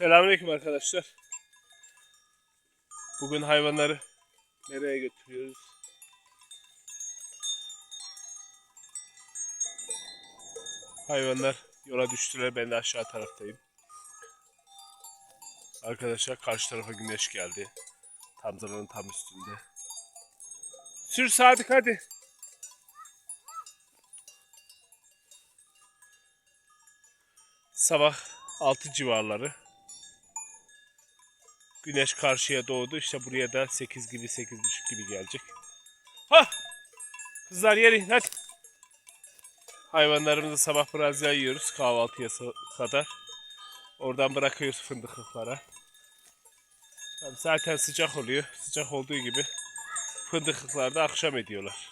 Selamünaleyküm arkadaşlar. Bugün hayvanları nereye götürüyoruz? Hayvanlar yola düştüler. Ben de aşağı taraftayım. Arkadaşlar karşı tarafa güneş geldi. Tamzaların tam üstünde. Sür Sadık hadi. Sabah 6 civarları. Güneş karşıya doğdu. İşte buraya da 8 gibi 8.30 gibi gelecek. Ha! Kızlar yeri hadi. Hayvanlarımızı sabah biraz yayıyoruz kahvaltıya kadar. Oradan bırakıyoruz fındıklıklara. Tabii zaten sıcak oluyor. Sıcak olduğu gibi fındıklıklar da akşam ediyorlar.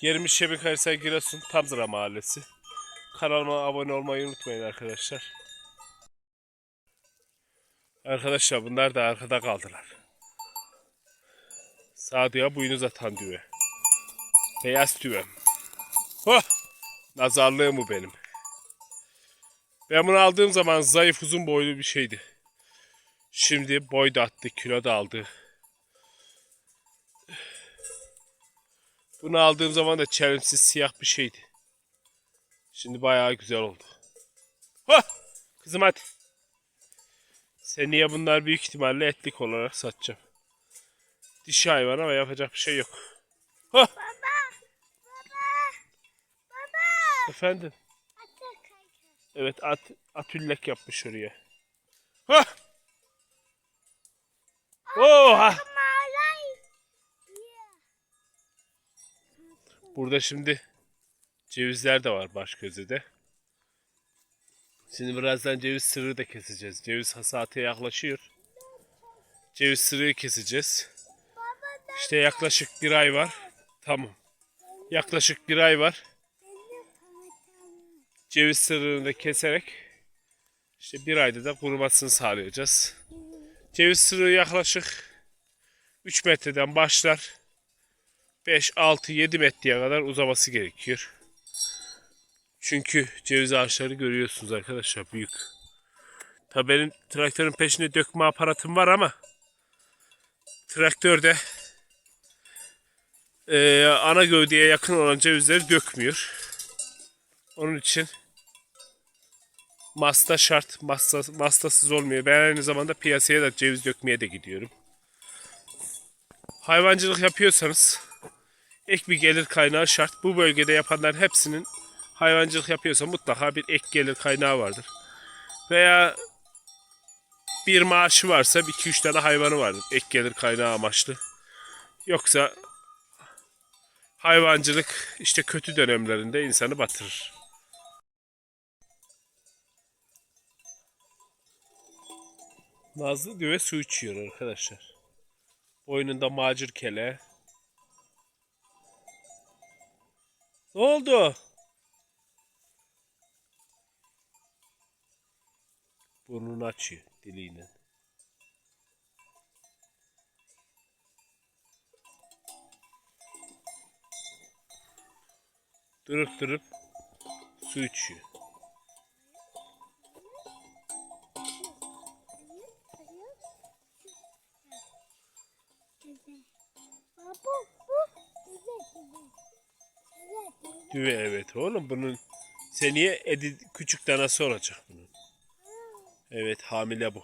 Yerimiz Şebekaysa Giresun Tamzıra Mahallesi. Kanalıma abone olmayı unutmayın arkadaşlar. Arkadaşlar bunlar da arkada kaldılar. Sadığa boynuz atan düve. Beyaz düvem. Oh! Nazarlığım bu benim. Ben bunu aldığım zaman zayıf uzun boylu bir şeydi. Şimdi boy da attı, kilo da aldı. Bunu aldığım zaman da çelimsiz siyah bir şeydi. Şimdi bayağı güzel oldu. Hah! Kızım hadi. Seneye bunlar büyük ihtimalle etlik olarak satacağım. Dişi hayvan ama yapacak bir şey yok. Hah! Efendim? Evet at, atüllek yapmış oraya. Hah! Oha! Burada şimdi cevizler de var Başközü'de. Şimdi birazdan ceviz sırrı da keseceğiz. Ceviz hasatı yaklaşıyor. Ceviz sırrıyı keseceğiz. İşte yaklaşık bir ay var. Tamam. Yaklaşık bir ay var. Ceviz sırrını da keserek işte bir ayda da kurumasını sağlayacağız. Ceviz sırrı yaklaşık 3 metreden başlar. 5, 6, 7 metreye kadar uzaması gerekiyor. Çünkü ceviz ağaçları görüyorsunuz arkadaşlar büyük. Tabii benim traktörün peşinde dökme aparatım var ama traktörde eee, ana gövdeye yakın olan cevizleri dökmüyor. Onun için masta şart. Masta, mastasız olmuyor. Ben aynı zamanda piyasaya da ceviz dökmeye de gidiyorum. Hayvancılık yapıyorsanız ek bir gelir kaynağı şart. Bu bölgede yapanların hepsinin hayvancılık yapıyorsa mutlaka bir ek gelir kaynağı vardır. Veya bir maaşı varsa bir iki üç tane hayvanı vardır. Ek gelir kaynağı amaçlı. Yoksa hayvancılık işte kötü dönemlerinde insanı batırır. Nazlı düve su içiyor arkadaşlar. Boynunda macir kele. Ne oldu? Burnunu açıyor diliyle. Durup durup su içiyor. Düve evet oğlum bunun seneye edi küçük danası olacak bunun. Evet hamile bu.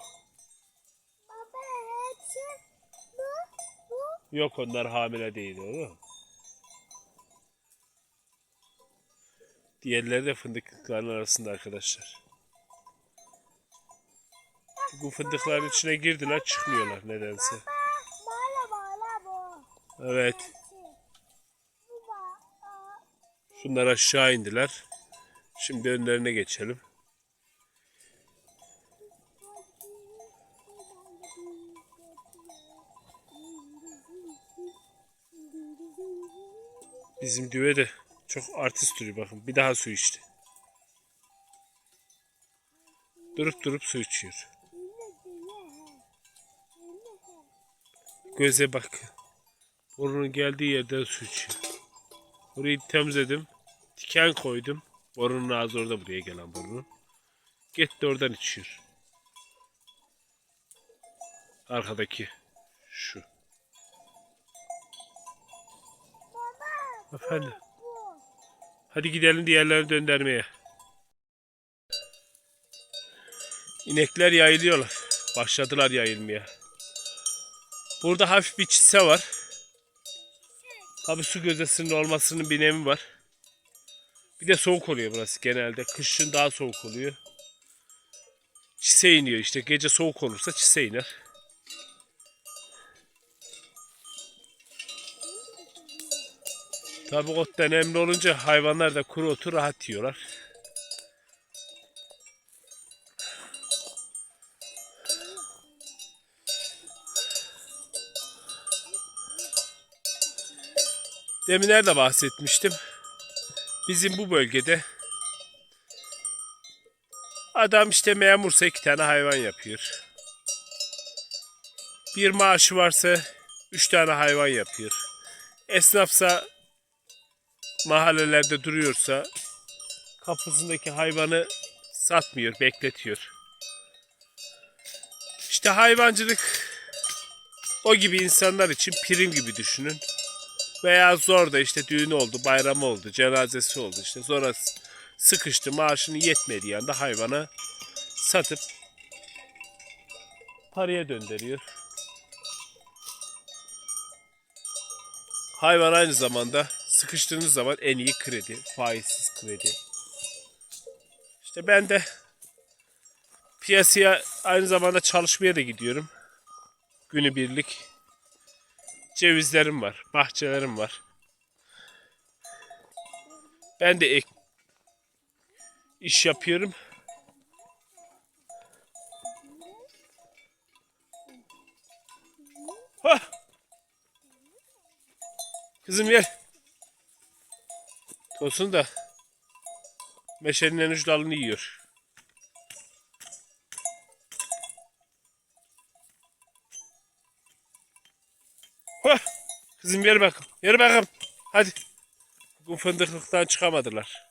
Yok onlar hamile değil oğlum. Diğerleri de fındıkların arasında arkadaşlar. Bu fındıkların içine girdiler çıkmıyorlar nedense. Evet. Şunlar aşağı indiler. Şimdi önlerine geçelim. Bizim düve de çok artist duruyor bakın. Bir daha su içti. Durup durup su içiyor. Göze bak. Burnunun geldiği yerden su içiyor. Burayı temizledim. Diken koydum. Borunun ağzı orada buraya gelen borunun. Gitti oradan içiyor. Arkadaki Efendim. Hadi gidelim diğerlerini döndürmeye. İnekler yayılıyorlar. Başladılar yayılmaya. Burada hafif bir çise var. Tabi su gözdesinin olmasının bir nemi var. Bir de soğuk oluyor burası genelde. Kışın daha soğuk oluyor. Çise iniyor işte. Gece soğuk olursa çise iner. Tabi ot da nemli olunca hayvanlar da kuru otu rahat yiyorlar. Demin nerede bahsetmiştim? Bizim bu bölgede adam işte memursa iki tane hayvan yapıyor. Bir maaşı varsa üç tane hayvan yapıyor. Esnafsa mahallelerde duruyorsa kapısındaki hayvanı satmıyor, bekletiyor. İşte hayvancılık o gibi insanlar için prim gibi düşünün. Veya zor da işte düğün oldu, bayram oldu, cenazesi oldu işte. Sonra sıkıştı, maaşını yetmediği anda hayvanı satıp paraya döndürüyor. Hayvan aynı zamanda sıkıştığınız zaman en iyi kredi, faizsiz kredi. İşte ben de piyasaya aynı zamanda çalışmaya da gidiyorum. Günübirlik cevizlerim var, bahçelerim var. Ben de ek iş yapıyorum. Kızım gel. Tosun da meşenin en uç dalını yiyor. Hah! Kızım yer bakalım. Yer bakalım. Hadi. Bugün fındıklıktan çıkamadılar.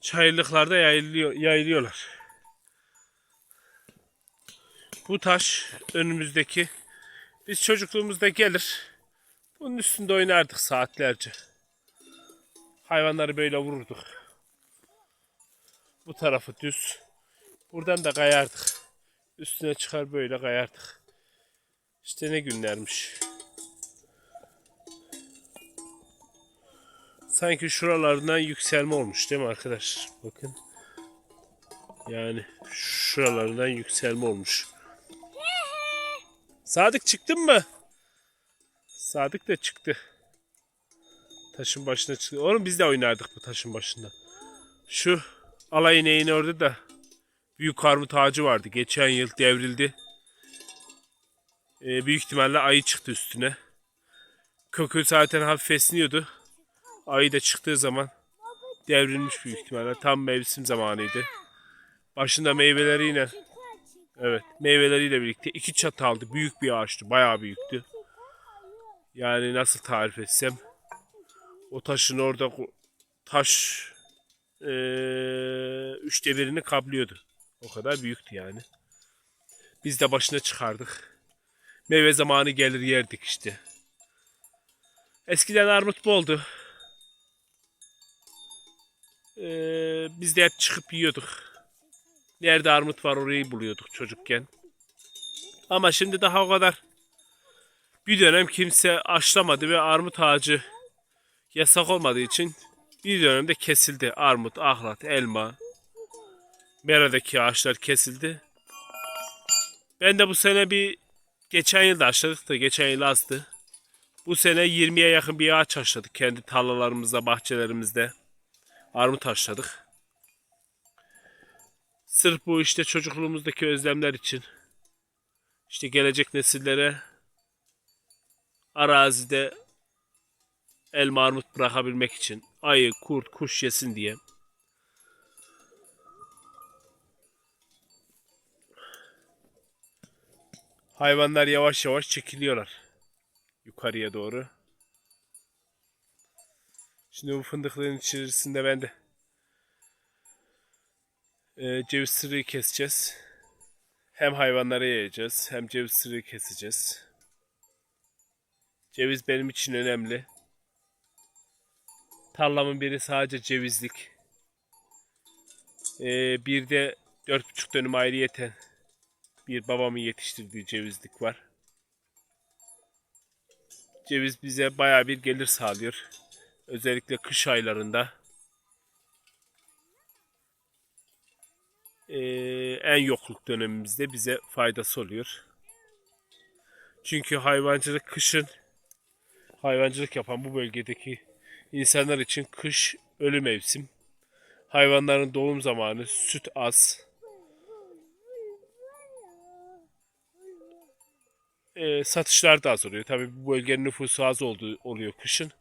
Çayırlıklarda yayılıyor, yayılıyorlar. Bu taş önümüzdeki biz çocukluğumuzda gelir. Bunun üstünde oynardık saatlerce. Hayvanları böyle vururduk. Bu tarafı düz. Buradan da kayardık. Üstüne çıkar böyle kayardık. İşte ne günlermiş. Sanki şuralarından yükselme olmuş değil mi arkadaşlar? Bakın. Yani şuralarından yükselme olmuş. Sadık çıktın mı? Sadık da çıktı. Taşın başına çıktı. Oğlum biz de oynardık bu taşın başında. Şu alay ineğin orada da büyük armut ağacı vardı. Geçen yıl devrildi. Ee, büyük ihtimalle ayı çıktı üstüne. Kökü zaten hafif esniyordu. Ayı da çıktığı zaman devrilmiş büyük ihtimalle. Tam mevsim zamanıydı. Başında meyveleri yine Evet, meyveleriyle birlikte iki çatı aldı. Büyük bir ağaçtı, bayağı büyüktü. Yani nasıl tarif etsem, o taşın orada taş eee üçte birini kaplıyordu. O kadar büyüktü yani. Biz de başına çıkardık. Meyve zamanı gelir yerdik işte. Eskiden armut boldu. Eee biz de hep çıkıp yiyorduk. Nerede armut var orayı buluyorduk çocukken. Ama şimdi daha o kadar bir dönem kimse aşlamadı ve armut ağacı yasak olmadığı için bir dönemde kesildi. Armut, ahlat, elma, meradaki ağaçlar kesildi. Ben de bu sene bir geçen yıl da aşladık da geçen yıl azdı. Bu sene 20'ye yakın bir ağaç aşladık kendi tarlalarımızda, bahçelerimizde. Armut aşladık. Sırf bu işte çocukluğumuzdaki özlemler için işte gelecek nesillere arazide elma armut bırakabilmek için ayı, kurt, kuş yesin diye. Hayvanlar yavaş yavaş çekiliyorlar yukarıya doğru. Şimdi bu fındıkların içerisinde ben de e, ceviz sırrıyı keseceğiz. Hem hayvanlara yayacağız hem ceviz sırrı keseceğiz. Ceviz benim için önemli. Tarlamın biri sadece cevizlik. Ee, bir de dört buçuk dönüm ayrıyeten bir babamın yetiştirdiği cevizlik var. Ceviz bize baya bir gelir sağlıyor. Özellikle kış aylarında. Ee, en yokluk dönemimizde bize faydası oluyor. Çünkü hayvancılık kışın hayvancılık yapan bu bölgedeki insanlar için kış ölü mevsim. Hayvanların doğum zamanı, süt az. Ee, satışlar da az oluyor. Tabii bu bölgenin nüfusu az olduğu oluyor kışın.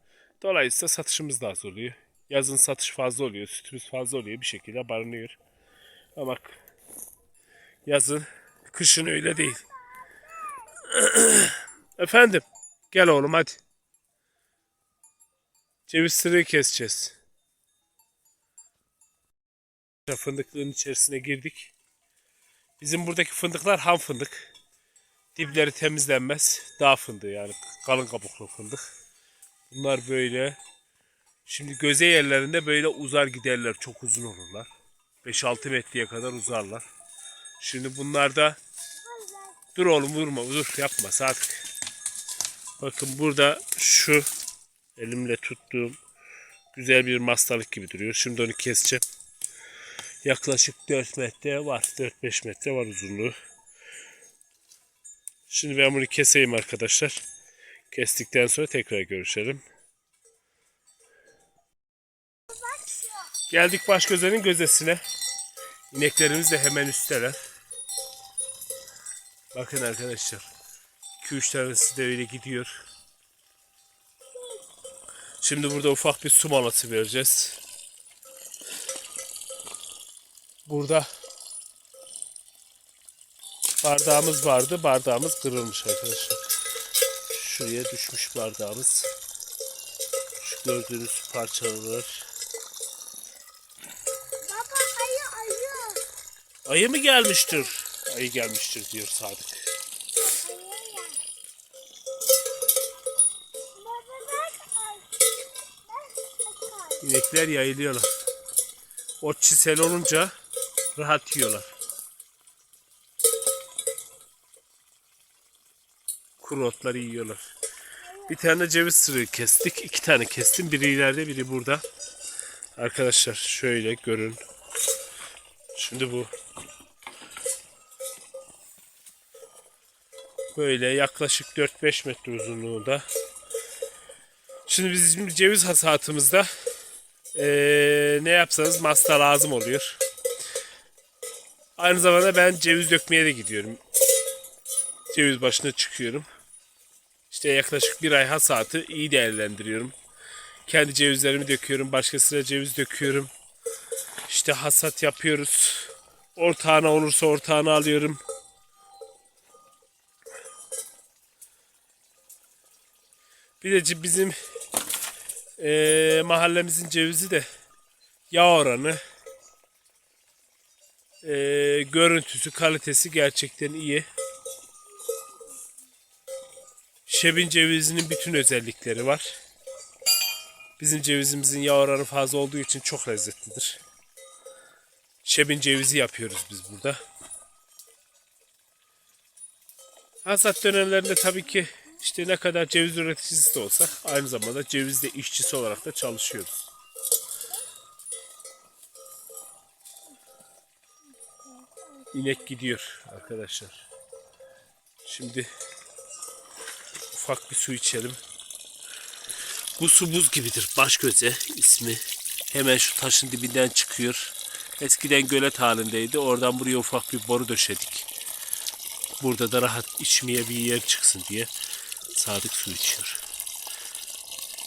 Dolayısıyla satışımız da az oluyor. Yazın satış fazla oluyor, sütümüz fazla oluyor bir şekilde barınıyor. Ama yazın, kışın öyle değil. Efendim, gel oğlum hadi. Ceviz sırrı keseceğiz. Fındıklığın içerisine girdik. Bizim buradaki fındıklar ham fındık. Dipleri temizlenmez. Dağ fındığı yani kalın kabuklu fındık. Bunlar böyle. Şimdi göze yerlerinde böyle uzar giderler. Çok uzun olurlar. 5-6 metreye kadar uzarlar. Şimdi bunlarda dur oğlum vurma dur yapma Sadık. Bakın burada şu elimle tuttuğum güzel bir mastalık gibi duruyor. Şimdi onu keseceğim. Yaklaşık 4 metre var. 4-5 metre var uzunluğu. Şimdi ben bunu keseyim arkadaşlar. Kestikten sonra tekrar görüşelim. Geldik Başgöze'nin gözesine. İneklerimiz de hemen üstteler. Bakın arkadaşlar. 2-3 tanesi de öyle gidiyor. Şimdi burada ufak bir su molası vereceğiz. Burada bardağımız vardı. Bardağımız kırılmış arkadaşlar. Şuraya düşmüş bardağımız. Şu gördüğünüz parçalar. Baba ayı ayı. Ayı mı gelmiştir? Ayı gelmiştir diyor Sadık. Ayı ya. Baba bak ay. Bak bak ay. İnekler yayılıyorlar. O çisel olunca rahat yiyorlar. Kuru otları yiyorlar. Bir tane ceviz sırığı kestik. iki tane kestim. Biri ileride biri burada. Arkadaşlar şöyle görün. Şimdi bu. Böyle yaklaşık 4-5 metre uzunluğunda. Şimdi bizim ceviz hasatımızda ee, ne yapsanız masta lazım oluyor. Aynı zamanda ben ceviz dökmeye de gidiyorum. Ceviz başına çıkıyorum. İşte yaklaşık bir ay hasatı iyi değerlendiriyorum. Kendi cevizlerimi döküyorum. Başkasına ceviz döküyorum. İşte hasat yapıyoruz. Ortağına olursa ortağını alıyorum. Bir de bizim eee, mahallemizin cevizi de yağ oranı, eee, görüntüsü, kalitesi gerçekten iyi. Şebin cevizinin bütün özellikleri var. Bizim cevizimizin yağ oranı fazla olduğu için çok lezzetlidir. Şebin cevizi yapıyoruz biz burada. Hasat dönemlerinde tabii ki işte ne kadar ceviz üreticisi de olsak aynı zamanda cevizde işçisi olarak da çalışıyoruz. İnek gidiyor arkadaşlar. Şimdi ufak bir su içelim. Bu su buz gibidir. Başgöze ismi. Hemen şu taşın dibinden çıkıyor. Eskiden gölet halindeydi. Oradan buraya ufak bir boru döşedik. Burada da rahat içmeye bir yer çıksın diye. Sadık su içiyor.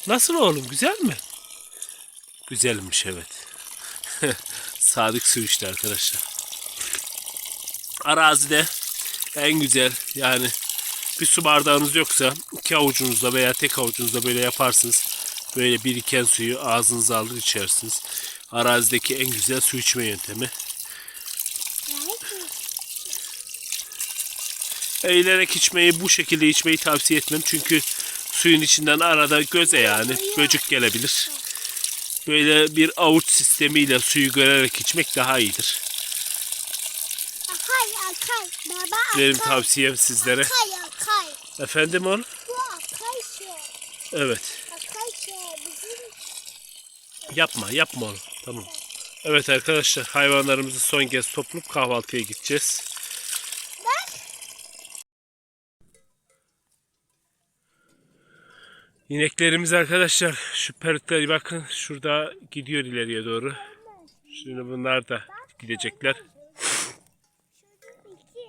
Nasıl oğlum güzel mi? Güzelmiş evet. Sadık su içti arkadaşlar. Arazide en güzel yani bir su bardağınız yoksa iki avucunuzla veya tek avucunuzla böyle yaparsınız. Böyle biriken suyu ağzınıza alır içersiniz. Arazideki en güzel su içme yöntemi. Eğilerek içmeyi bu şekilde içmeyi tavsiye etmem. Çünkü suyun içinden arada göze yani böcek gelebilir. Böyle bir avuç sistemiyle suyu görerek içmek daha iyidir. Akay akay. Baba akay. Benim tavsiyem sizlere. Akay akay. Efendim oğlum? Bu akay şey. Evet. Akay şey. Bizim Yapma, yapma onu. Tamam. Evet arkadaşlar, hayvanlarımızı son kez toplayıp kahvaltıya gideceğiz. İneklerimiz arkadaşlar, şu perukları bakın, şurada gidiyor ileriye doğru. Şimdi bunlar da gidecekler.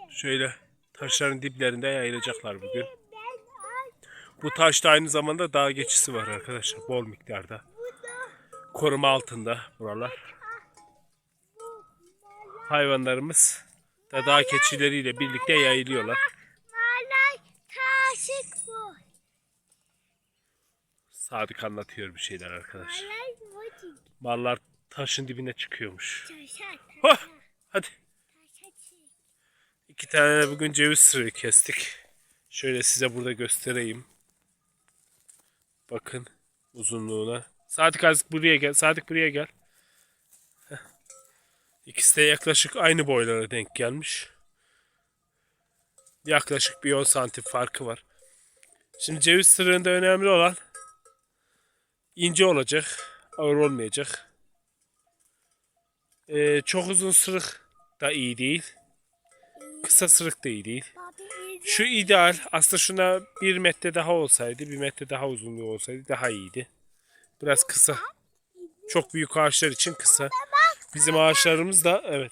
Şöyle taşların diplerinde yayılacaklar bugün. Bu taşta aynı zamanda dağ geçisi var arkadaşlar, bol miktarda. Koruma altında buralar. Hayvanlarımız da dağ keçileriyle birlikte yayılıyorlar. Sadık anlatıyor bir şeyler arkadaşlar. Mallar taşın dibine çıkıyormuş. Hah, hadi. İki tane bugün ceviz sırrı kestik. Şöyle size burada göstereyim. Bakın uzunluğuna. Sadık azıcık buraya gel. Sadık buraya gel. Heh. İkisi de yaklaşık aynı boylara denk gelmiş. Yaklaşık bir 10 santim farkı var. Şimdi ceviz sırrında önemli olan ince olacak. Ağır olmayacak. Ee, çok uzun sırık da iyi değil. Kısa sırık da iyi değil. Şu ideal. Aslında şuna bir metre daha olsaydı, bir metre daha uzunluğu olsaydı daha iyiydi. Biraz kısa. Çok büyük ağaçlar için kısa. Bizim ağaçlarımız da evet.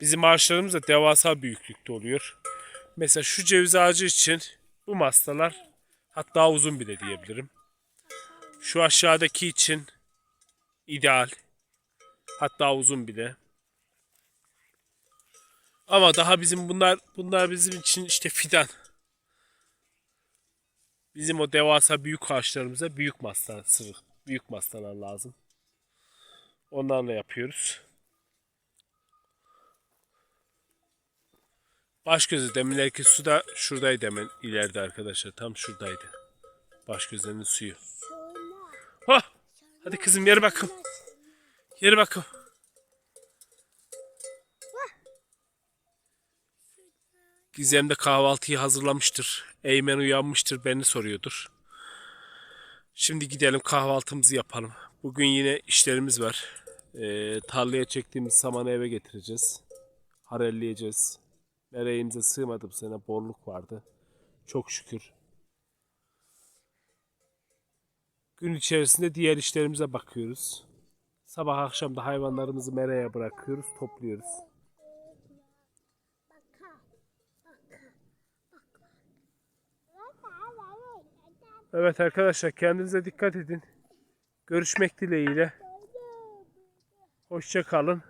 Bizim ağaçlarımız da devasa büyüklükte oluyor. Mesela şu ceviz ağacı için bu mastalar hatta uzun bile diyebilirim. Şu aşağıdaki için ideal. Hatta uzun bile. Ama daha bizim bunlar bunlar bizim için işte fidan. Bizim o devasa büyük ağaçlarımıza büyük mastan sırık, büyük mastalar lazım. Onlarla yapıyoruz. Baş gözü deminlerki su da şuradaydı hemen ileride arkadaşlar. Tam şuradaydı. Baş gözlerinin suyu. Hah! Hadi kızım yere bakın. Yere bakın. Gizem de kahvaltıyı hazırlamıştır. Eymen uyanmıştır beni soruyordur. Şimdi gidelim kahvaltımızı yapalım. Bugün yine işlerimiz var. Ee, tarlaya çektiğimiz samanı eve getireceğiz. Harelleyeceğiz. Mereğimize sığmadı bu sene borluk vardı. Çok şükür. Gün içerisinde diğer işlerimize bakıyoruz. Sabah akşam da hayvanlarımızı meraya bırakıyoruz, topluyoruz. Evet arkadaşlar kendinize dikkat edin. Görüşmek dileğiyle. Hoşça kalın.